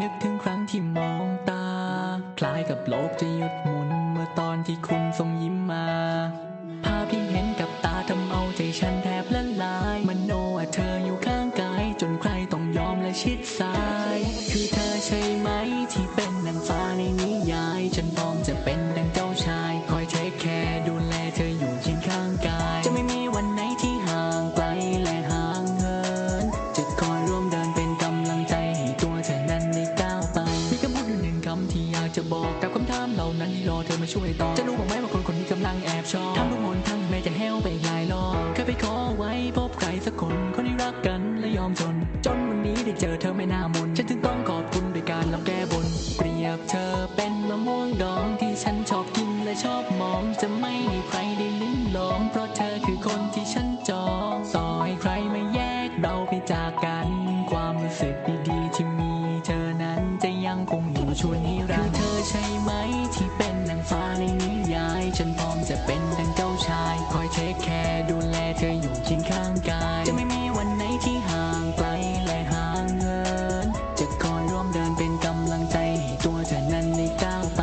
นึกถึงครั้งที่มองตา คล้ายกับโลกจะหยุดหมุน เมื่อตอนที่คุณส่งยิ้มมา ภาพที่เห็นกับตาทำเอาใจฉันแท ที่อยากจะบอกกับคำถามเหล่านั้นที่รอเธอมาช่วยตอบจะรู้บ้างไหมว่าคนคนนี้กำลังแอบชอบทำทุกหนทั้งแม้จะแห้วไปหลายรอบเคยไปขอไว้พบใครสักคนคนที่รักกันและยอมจน จนวันนี้ได้เจอเธอไม่น่ามน ชวนนิรันดร์คือเธอใช่ไหม ที่เป็นนางฟ้าในนิยาย ฉันพร้อมจะเป็นดังเจ้าชาย คอยเทคแคร์ดูแลเธออยู่เคียงข้างกาย จะไม่มีวันไหนที่ห่างไกลและห่างเหิน จะคอยร่วมเดินเป็นกำลังใจให้ตัวเธอนั้นได้ก้าวไป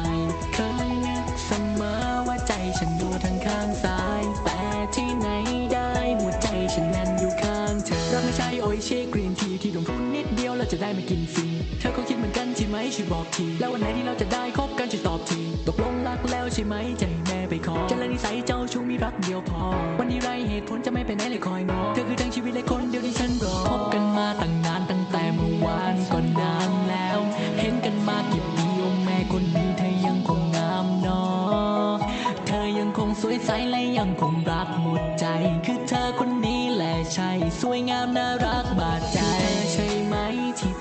เคยนึกเสมอว่าใจฉันอยู่ทางข้างซ้าย แต่ที่ไหนได้หัวใจฉันนั้นอยู่ข้างเธอเราไม่ใช่โออิชิกรีนทีที่ลงทุนนิดเดียวเราจะได้มากินฟรี ช่วยบอกที แล้ววันไหนที่เราจะได้คบกันช่วยตอบที ตกลงรักแล้วใช่ไหมให้แม่ไปขอจะละนิสัยเจ้าชู้มีรักเดียวพอ วันนี้ไรเหตุผลจะไม่ไปไหนเลยคอยงอเธอคือทั้งชีวิตและคนเดียวที่ฉันรอพบกันมาตั้งนานตั้งแต่เมื่อวานก็นานแล้ว เห็นกันมากี่ปีโอ้แม่คนนี้เธอยังคงงามนอเธอยังคงสวยใสและยังคงรักหมดใจ คือเธอคนนี้แหละใช่ สวยงามน่ารักบาดใจใช่ไหมที่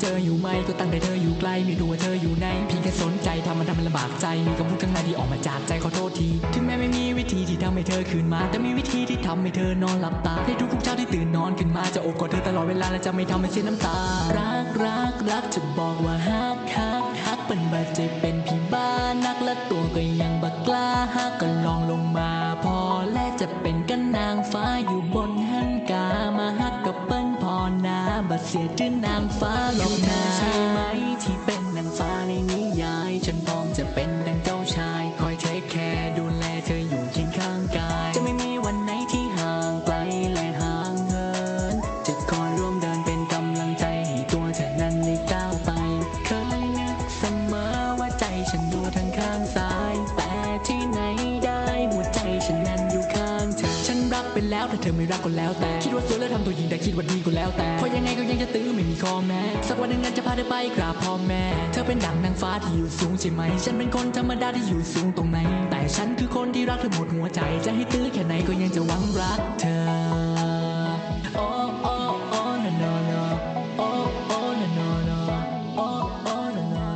เจออยู่ไหมก็ตั้งแต่เธออยู่ใกล้ไม่รู้ว่าเธออยู่ไหนเพียงแค่สนใจทำมันทำมันลำบากใจมีคำพูดข้างในที่ออกมาจากใจขอโทษทีถึงแม้ไม่มีวิธีที่ทำให้เธอคืนมา แต่มีวิธีที่ทำให้เธอนอนหลับตาในทุกๆเช้าที่ตื่นนอนขึ้นมาจะโอบกอดเธอตลอดเวลาและจะไม่ทำให้เสียน้ำตา รักรักรักจะบอกว่าฮักฮักฮักเป็นบาดเจ็บเป็นพี่บ้านักและตัวก็ยังบักกล้าฮักก็ลองลงมา พอและจะเป็นกันนางฟ้าอยู่ เสียจื้อนางฟ้าลงนา ฉันแล้วถ้าเธอไม่รักก็แล้วแต่ คิดว่าสวยแล้วทำตัวหญิงแต่คิดว่าดีก็แล้วแต่เพราะยังไงก็ยังจะตื้อไม่มีข้อแม้สักวันหนึ่งนั้นจะพาเธอไปกราบพ่อแม่ เธอเป็นดั่งนางฟ้าที่อยู่สูงใช่ไหม ฉันเป็นคนธรรมดาที่อยู่สูงตรงไหน แต่ฉันคือคนที่รักเธอหมดหัวใจ จะให้ตื้อแค่ไหนก็ยังจะหวังรักเธอ